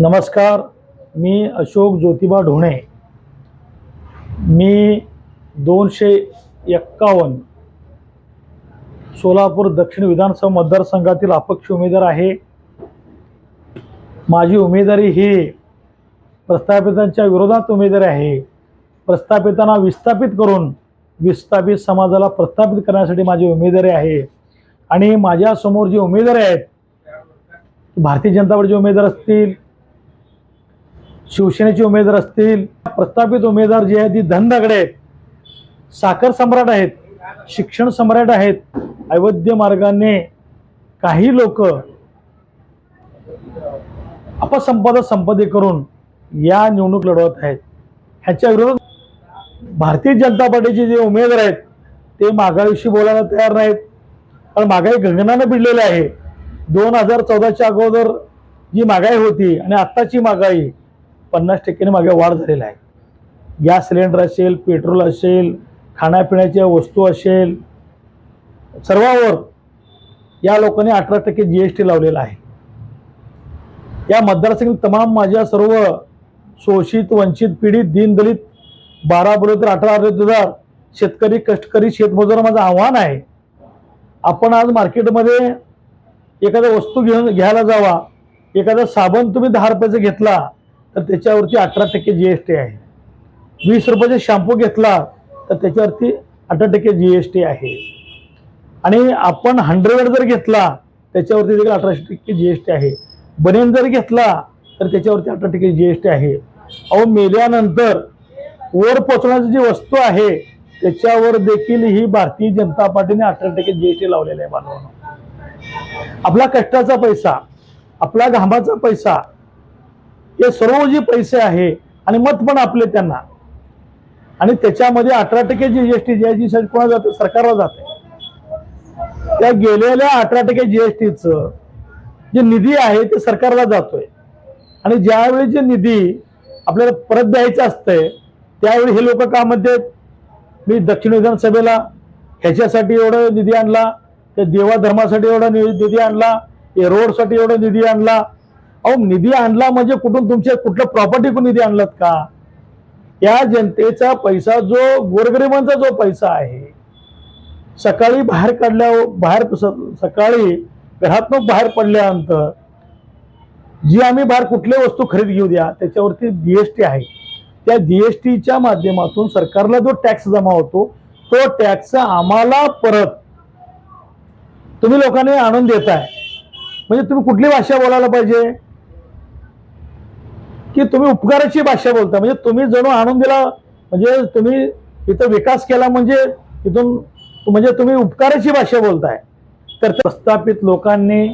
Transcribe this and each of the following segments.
नमस्कार मी अशोक ज्योतिबा ढोणे. मी दोनशे एक्कावन्न सोलापूर दक्षिण विधानसभा मतदारसंघातील अपक्ष उमेदवार आहे. माझी उमेदवारी ही प्रस्थापितांच्या विरोधात उमेदवारी आहे. प्रस्थापितांना विस्थापित करून विस्थापित समाजाला प्रस्थापित करण्यासाठी माझी उमेदवारी आहे. आणि माझ्यासमोर जे उमेदवार आहेत भारतीय जनता पार्टीचे उमेदवार असतील शिवसेनेचे उमेदवार असतील प्रस्थापित उमेदवार जे आहेत ती धनदगडे आहेत. साखर सम्राट आहेत शिक्षण सम्राट आहेत अवैध मार्गाने काही लोक अपसंपादक संपादित करून या निवडणूक लढवत आहेत. ह्याच्या विरोधात भारतीय जनता पार्टीचे जे उमेदवार आहेत ते महागाईविषयी बोलायला तयार नाहीत. कारण महागाई गगनानं भिडलेली आहे. दोन हजार चौदाच्या अगोदर जी महागाई होती आणि आत्ताची महागाई पन्नास टक्क्याने मागे वाढ झालेला आहे. गॅस सिलेंडर असेल पेट्रोल असेल खाण्यापिण्याच्या वस्तू असेल सर्वावर या लोकांनी अठरा टक्के जी एस टी लावलेला आहे. या मतदारसंघात तमाम माझ्या सर्व शोषित वंचित पीडित दीनदलित बारा बरोबर अठरा हजार शेतकरी कष्टकरी शेतमजूर माझं आव्हान आहे. आपण आज मार्केटमध्ये एखाद्या वस्तू घेऊन घ्यायला जावा एखादा साबण तुम्ही दहा रुपयाचा घेतला तर त्याच्यावरती अठरा टक्के जी एस टी आहे. वीस रुपयाचा शॅम्पू घेतला तर त्याच्यावरती अठरा टक्के जी एस टी आहे. आणि आपण हंड्रेड जर घेतला त्याच्यावरती देखील अठराशे टक्के जी एस टी आहे. बनेन जर घेतला तर त्याच्यावरती अठरा टक्के जी एस टी आहे. अहो मेल्यानंतर वर पोचण्याची जी वस्तू आहे त्याच्यावर देखील ही भारतीय जनता पार्टीने अठरा टक्के जी एस टी लावलेला आहे बांधवांनो आपला कष्टाचा पैसा आपला घामाचा पैसा हे सर्व जे पैसे आहे आणि मत पण आपले त्यांना. आणि त्याच्यामध्ये अठरा टक्के जी एस टी जी जी कोणा जाते? सरकारला जाते. त्या गेलेल्या अठरा टक्के जीएसटीचं जे निधी आहे ते सरकारला जातोय. आणि ज्यावेळी जे निधी आपल्याला परत द्यायचं असतंय त्यावेळी हे लोक का म्हणतात? मी दक्षिण विधानसभेला ह्याच्यासाठी एवढं निधी आणला त्या देवा धर्मासाठी एवढा निधी आणला रोडसाठी एवढा निधी आणला अहो निधी आणला म्हणजे कुठून तुमचे कुठलं प्रॉपर्टी कुठून निधी आणलात का? या जनतेचा पैसा जो गोरगरिबांचा जो पैसा आहे सकाळी बाहेर काढल्या बाहेर सकाळी घरातून बाहेर पडल्यानंतर जी आम्ही बाहेर कुठल्या वस्तू खरेदी घेऊ द्या त्याच्यावरती जीएसटी आहे. त्या जीएसटीच्या माध्यमातून सरकारला जो टॅक्स जमा होतो तो टॅक्स आम्हाला परत तुम्ही लोकांनी आणून देताय. म्हणजे तुम्ही कुठली भाषा बोलायला पाहिजे? की तुम्ही उपकाराची भाषा बोलता. म्हणजे तुम्ही जणू आणून दिला म्हणजे तुम्ही इथं विकास केला म्हणजे इथून म्हणजे तुम्ही उपकाराची भाषा बोलताय. तर प्रस्थापित लोकांनी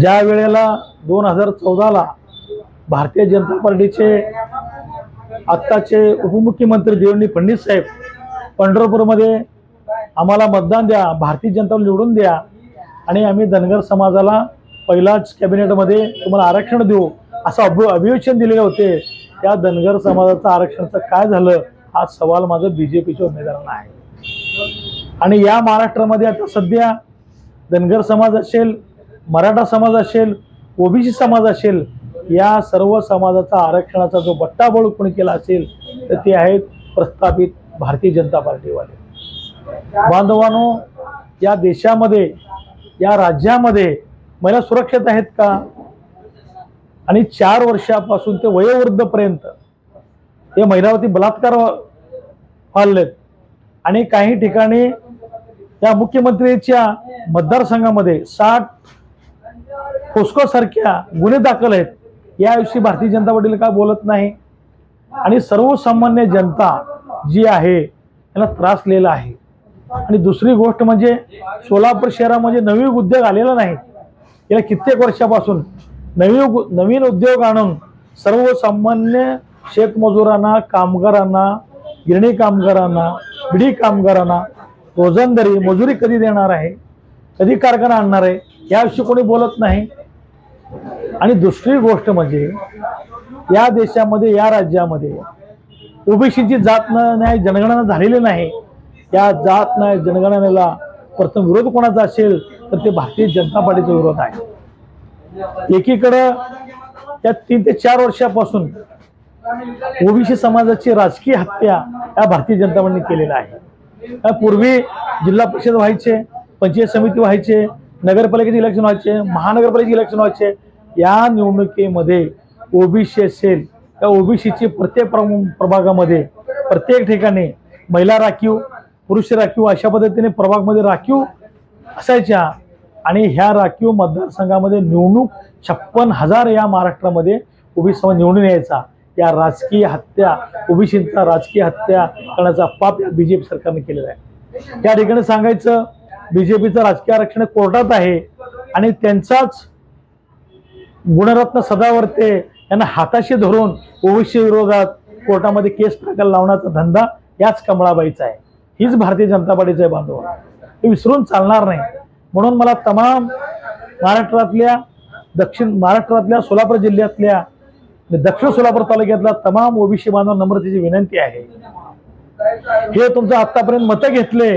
ज्या वेळेला दोन हजार चौदाला भारतीय जनता पार्टीचे आत्ताचे उपमुख्यमंत्री देवेंद्र फडणवीस साहेब पंढरपूरमध्ये आम्हाला मतदान द्या भारतीय जनता निवडून द्या आणि आम्ही धनगर समाजाला पहिलाच कॅबिनेटमध्ये तुम्हाला आरक्षण देऊ असं अभ अभिवेचन दिलेले होते. त्या धनगर समाजाचं आरक्षणाचं काय झालं? हा सवाल माझा बी जे पीच्या उमेदवारांना आहे. आणि या महाराष्ट्रामध्ये आता सध्या धनगर समाज असेल मराठा समाज असेल ओबीसी समाज असेल या सर्व समाजाचा आरक्षणाचा जो बट्टाबोळ कोणी केला असेल तर ते आहेत प्रस्थापित भारतीय जनता पार्टीवाले. बांधवानो या देशामध्ये या राज्यामध्ये महिला सुरक्षित आहेत का? आणि चार वर्षापासून ते वयोवृद्धपर्यंत हे महिलावरती बलात्कार व्हायलेत. आणि काही ठिकाणी या मुख्यमंत्रीच्या मतदारसंघामध्ये साठ कोस्कोसारख्या गुन्हे दाखल आहेत. याविषयी भारतीय जनता पार्टीला का बोलत नाही. आणि सर्वसामान्य जनता जी आहे त्याला त्रासलेला आहे. आणि दुसरी गोष्ट म्हणजे सोलापूर शहरामध्ये नवीन उद्योग आलेला नाही. गेल्या कित्येक वर्षापासून नवीन नवीन उद्योग आणून सर्वसामान्य शेतमजुरांना कामगारांना गिरणी कामगारांना बिडी कामगारांना रोजंदारी मजुरी कधी देणार आहे कधी कारखाना आणणार आहे याविषयी कोणी बोलत नाही. आणि दुसरी गोष्ट म्हणजे या देशामध्ये या राज्यामध्ये ओबीसीची जात न- न्याय जनगणना झालेली नाही. या जात न्याय जनगणनेला प्रथम विरोध कोणाचा असेल? तर ते भारतीय जनता पार्टीचा विरोध आहे. एकीकडं त्या तीन ते चार वर्षापासून ओबीसी समाजाची राजकीय हत्या या भारतीय जनता पार्टीने केलेल्या आहे. या पूर्वी जिल्हा परिषद व्हायचे पंचायत समिती व्हायचे नगरपालिकेचे इलेक्शन व्हायचे महानगरपालिकेचे इलेक्शन व्हायचे. या निवडणुकीमध्ये ओबीसी असेल त्या ओबीसीची प्रत्येक प्रभागामध्ये प्रत्येक ठिकाणी महिला राखीव पुरुष राखीव अशा पद्धतीने प्रभागमध्ये राखीव असायच्या. आणि ह्या राखीव मतदारसंघामध्ये निवडणूक छप्पन हजार या महाराष्ट्रामध्ये ओबीसी समाज निवडून यायचा. या राजकीय हत्या ओबीसींचा राजकीय हत्या करण्याचा पाप या बीजेपी सरकारने केलेला आहे. त्या ठिकाणी सांगायचं बीजेपीचं राजकीय आरक्षण कोर्टात आहे आणि त्यांचाच गुणरत्न सदावर्ते यांना हाताशी धरून ओबीसी विरोधात कोर्टामध्ये केस प्रकार लावण्याचा धंदा याच कमळाबाईचा आहे. हीच भारतीय जनता पार्टीचं आहे बांधव हे विसरून चालणार नाही. म्हणून मला तमाम महाराष्ट्रातल्या दक्षिण महाराष्ट्रातल्या सोलापूर जिल्ह्यातल्या दक्षिण सोलापूर तालुक्यातल्या तमाम ओबीसी बांधव नम्रतेची विनंती आहे. हे तुमचं आतापर्यंत मतं घेतले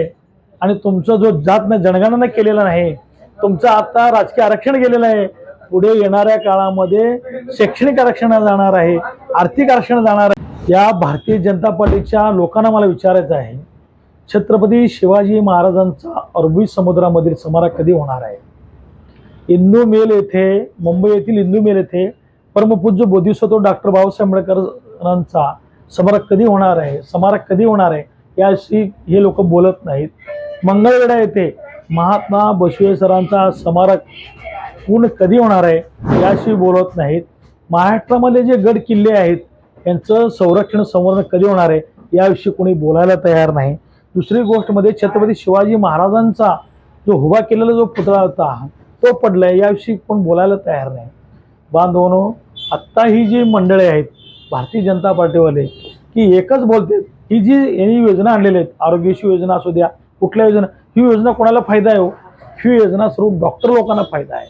आणि तुमचं जो जात जनगणना केलेला नाही तुमचं आता राजकीय आरक्षण गेलेलं आहे पुढे येणाऱ्या काळामध्ये शैक्षणिक आरक्षण जाणार आहे आर्थिक आरक्षण जाणार आहे. या भारतीय जनता पार्टीच्या लोकांना मला विचारायचं आहे छत्रपती शिवाजी महाराजांचा अरबी समुद्रामधील समारा कधी होणार आहे? इंदू मेल येथे मुंबई येथील इंदू मेल येथे परमपूज्य बोधिसत्व डॉक्टर बाबासाहेब आंबेडकरांचा समारक कधी होणार आहे? समारक कधी होणार आहे? याशी हे लोक बोलत नाहीत. मंगळवेढा येथे महात्मा बशवे सरांचा समारक पूर्ण कधी होणार आहे? याशी बोलत नाहीत. महाराष्ट्रामध्ये जे गड किल्ले आहेत यांचं संरक्षण संवर्धन कधी होणार आहे? याविषयी कोणी बोलायला तयार नाही. दुसरी गोष्टमध्ये छत्रपती शिवाजी महाराजांचा जो उभा केलेला जो पुतळा होता तो पडलाय याविषयी कोण बोलायला तयार नाही. बांधवनो आत्ता ही जी मंडळे आहेत भारतीय जनता पार्टीवाले की एकच बोलते ही जी यांनी योजना आणलेली आहेत आरोग्याची योजना असू द्या कुठल्या योजना ही योजना कोणाला फायदा आहे हो? ही योजना स्वरूप डॉक्टर लोकांना फायदा आहे.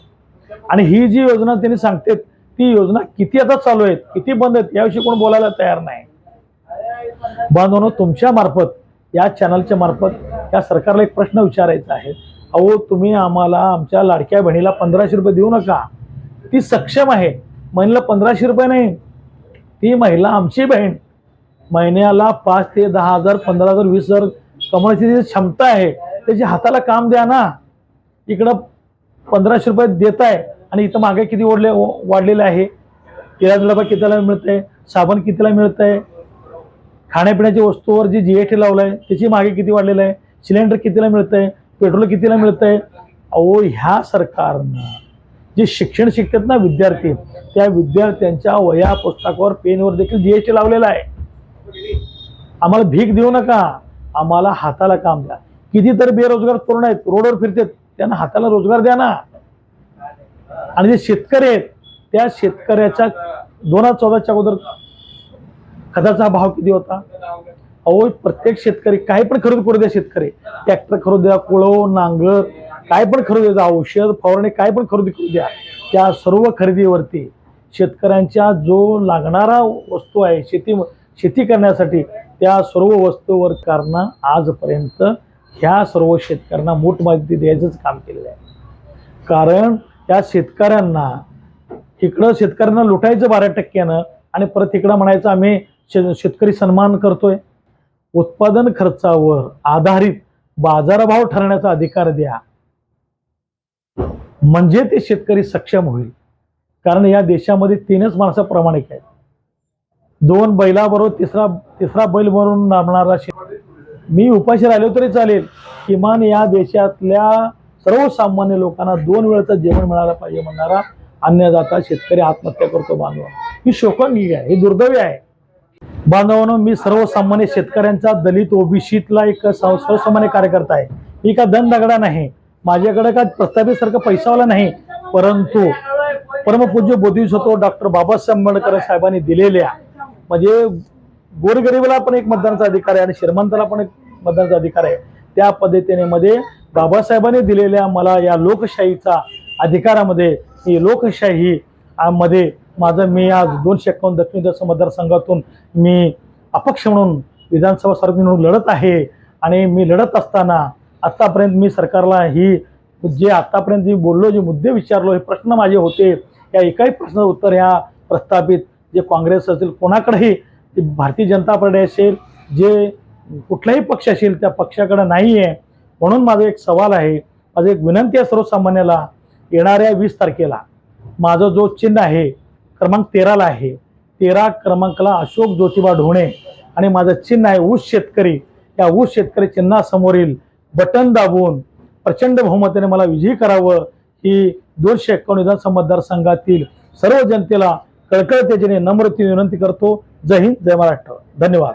आणि ही जी योजना त्यांनी सांगतात ती योजना किती आता चालू आहेत किती बंद आहेत याविषयी कोण बोलायला तयार नाही. बांधवनो तुमच्या मार्फत या चॅनलच्या मार्फत या सरकारला एक प्रश्न विचारायचा आहे. अहो तुम्ही आम्हाला आमच्या लाडक्या बहिणीला पंधराशे रुपये देऊ नका. ती सक्षम आहे. महिन्याला पंधराशे रुपये नाही. ती महिला आमची बहीण. महिन्याला पाच ते दहा हजार पंधरा हजार वीस हजार कमवण्याची जी क्षमता आहे त्याची हाताला काम द्या ना. इकडं पंधराशे रुपये देत आहे आणि इथं मागे किती ओढले वाढलेलं आहे. तेला डबा कितीला आहे साबण कितीला मिळतंय? खाण्यापिण्याच्या वस्तूवर जी जीएसटी आहे त्याची मागे किती वाढलेलं आहे? सिलेंडर कितीला मिळतंय? पेट्रोल कितीला मिळतंय? अहो ह्या सरकारनं जे शिक्षण शिकतात ना विद्यार्थी त्या विद्यार्थ्यांच्या वया पुस्तकावर पेनवर देखील जी ए टी लावलेला आहे. आम्हाला भीक देऊ नका. आम्हाला हाताला काम द्या. कितीतरी बेरोजगार तरुण आहेत रोडवर फिरतात त्यांना हाताला रोजगार द्या ना. आणि जे शेतकरी आहेत त्या शेतकऱ्याच्या दोन हजार चौदाच्या अगोदर खताचा भाव किती होता? अहो प्रत्येक शेतकरी काय पण खरेदी करू द्या शेतकरी. ट्रॅक्टर खरेदी द्या कुळव नांगर काय पण खरेदी द्या औषध फवारणी काय पण खरेदी करू द्या. त्या सर्व खरेदीवरती शेतकऱ्यांच्या जो लागणारा वस्तू आहे शेती शेती करण्यासाठी त्या सर्व वस्तूवर कारणं आजपर्यंत ह्या सर्व शेतकऱ्यांना मोठ माहिती द्यायचंच काम केलेलं आहे. कारण त्या शेतकऱ्यांना इकडं शेतकऱ्यांना लुटायचं बारा टक्क्यानं आणि परत इकडं म्हणायचं आम्ही शेतकरी सन्मान करतोय. उत्पादन खर्चावर आधारित बाजारभाव ठरण्याचा अधिकार द्या. म्हणजे ते शेतकरी सक्षम होईल. कारण या देशामध्ये तीनच माणसं प्रामाणिक आहेत. दोन बैलाबरोबर तिसरा तिसरा बैल म्हणून नामणारा शेतकरी मी उपाशी राहिलो तरी चालेल. किमान या देशातल्या सर्वसामान्य लोकांना दोन वेळचं जेवण मिळालं पाहिजे म्हणणारा अन्नदाता शेतकरी आत्महत्या करतो बांधव ही शोकांगी आहे ही दुर्दैवी आहे. बांधवांनो मी सर्वसामान्य शेतकऱ्यांचा दलित ओबीसीतला एक सर्वसामान्य कार्यकर्ता आहे. मी का धन दगडा नाही? माझ्याकडे का प्रस्तावित पैसावाला नाही? परंतु परमपूज्य बोधिसत्व डॉक्टर बाबासाहेब आंबेडकर साहेबांनी दिलेल्या म्हणजे गोरगरिबाला पण एक मतदानाचा अधिकार आहे आणि श्रीमंताला पण एक मतदानाचा अधिकार आहे. त्या पद्धतीने मध्ये बाबासाहेबांनी दिलेल्या मला या लोकशाहीचा अधिकारामध्ये ही लोकशाही मध्ये माझं मी आज दोनशे एकावन्न दक्षिण दस मतदारसंघातून मी अपक्ष म्हणून विधानसभा सार्वजनिक निवडणूक लढत आहे आणि मी लढत असताना आत्तापर्यंत मी सरकारला ही जे आत्तापर्यंत मी बोललो जे मुद्दे विचारलो हे प्रश्न माझे होते. या एकाही प्रश्नाचं उत्तर ह्या प्रस्थापित जे काँग्रेस असेल कोणाकडेही भारतीय जनता पार्टी असेल जे कुठलाही पक्ष असेल त्या पक्षाकडे नाही आहे म्हणून माझा एक सवाल आहे माझी एक विनंती आहे सर्वसामान्याला येणाऱ्या वीस तारखेला माझं जो चिन्ह आहे क्रमांक तेराला आहे. तेरा क्रमांकाला अशोक ज्योतिबा ढोणे आणि माझं चिन्ह आहे ऊस शेतकरी. या ऊस शेतकरी चिन्हासमोरील बटन दाबून प्रचंड बहुमताने मला विजयी करावं ही दोनशे एक्कावन्न विधानसभा मतदारसंघातील सर्व जनतेला कळकळतेने नम्रतेने विनंती करतो. जय हिंद जय महाराष्ट्र. धन्यवाद.